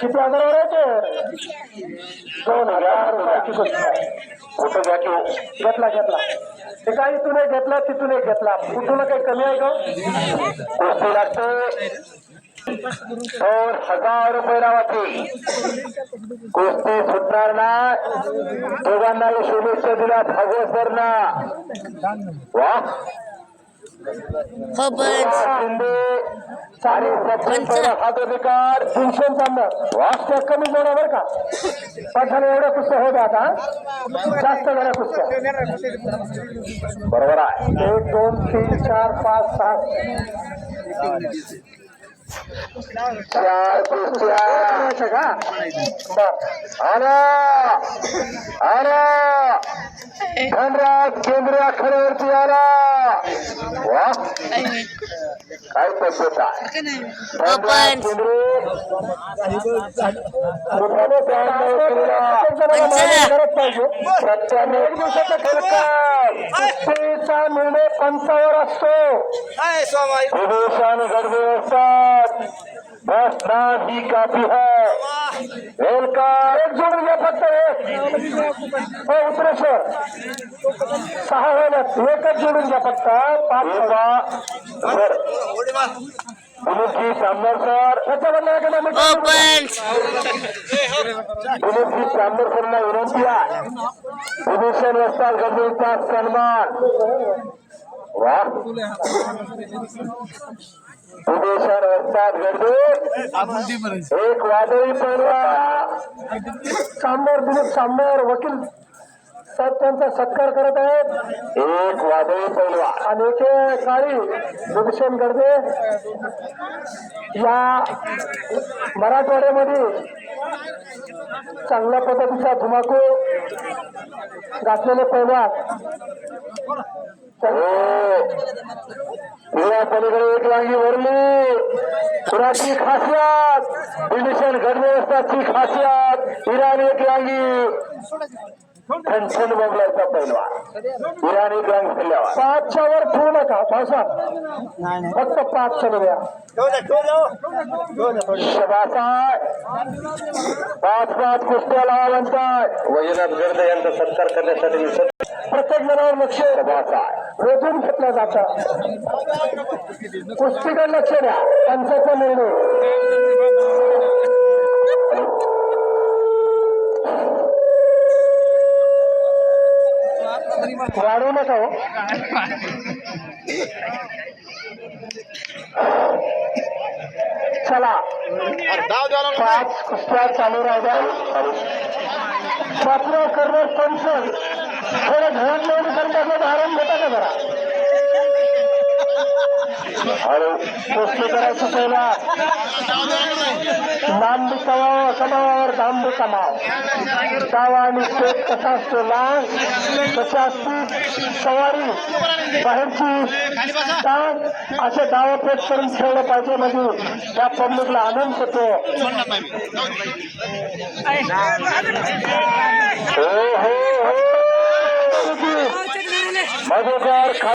किती हजार वरायचे दोन हजार रुपयाची गोष्ट आहे. कुठं घ्या घेतला घेतला. ते काय इथून एक घेतला तिथून एक घेतला. कुठून काही कमी आहे का? कुस्ती लागते. दोन हजार रुपये नावाची. कुस्ती सुटणार ना. दोघांना शुभेच्छा दिल्या. भागवत ना वा. हो वाजता कमी जोडा बर का पठाने एवढ्या कुस्त्या होत आता जास्त कुस्त्या बरोबर आहे. एक दोन तीन चार पाच सहा चार कुस्त्या का आला. आला. धनराज केंद्रीय आखाड्यावरती आला. काय पद्धत आहे? धनराज निर्णय पंचावर असतो विभूषण असतात बस ना ही काफी है वेलकम एक जोडून घ्या फक्त. हो उतरे सर सहा. होण्यात एकच जोडून घ्या फक्त पाच सर विनंती आहे. विभूषण वस्ताद गडवेचा सन्मान. विभूषण वस्ताद गडवे एक वादळी पैलवा सांबर दिलीप सांबर वकील त्यांचा सत्कार करत आहेत. एक वादळी पैलवा आणि एके काळी भूषण गडदे या मराठवाड्यामध्ये चांगल्या पद्धतीचा धुमाकू घातलेले पैलवान पिवळ्या पलीकडे एक वांगी भरली पुराची खासियत. विभीषण गडव्यवस्थाची खासियत. इराणी एक वांगी ठणठण बघलायचा पहिला इराणी एक वांगी खाल्ल्यावर पाचच्या वर ठेवू नका भाऊसाहेब फक्त पाच चलू द्या. शबासाय पाच पाच कुस्त्या लावा म्हणताय वैजनाथ गर्द यांचा सत्कार करण्यासाठी प्रत्येक जणावर लक्ष शबासाय वेधून घेतलं जातं. कुस्तीकडे लक्ष द्या. पंचाचा निर्णय वाढवू नका हो. चला. पाच कुस्त्या चालू राहिल्या. बापरे कर्नर पंच थोडं घरात लावून त्यांच्याकडे धारण घेता का जरा? हॅलो कुस्ती करायचं पहिला. लांबी कमाव कमावावर लांबी कमाव डावा आणि स्टेप कसा असतो लांब कशी असती सवारी. बाहेरची टांग असे डावा पेट करून ठेवलं पाहिजे म्हणजे त्या पब्लिकला आनंद होतो. हो हो हो. मधुकर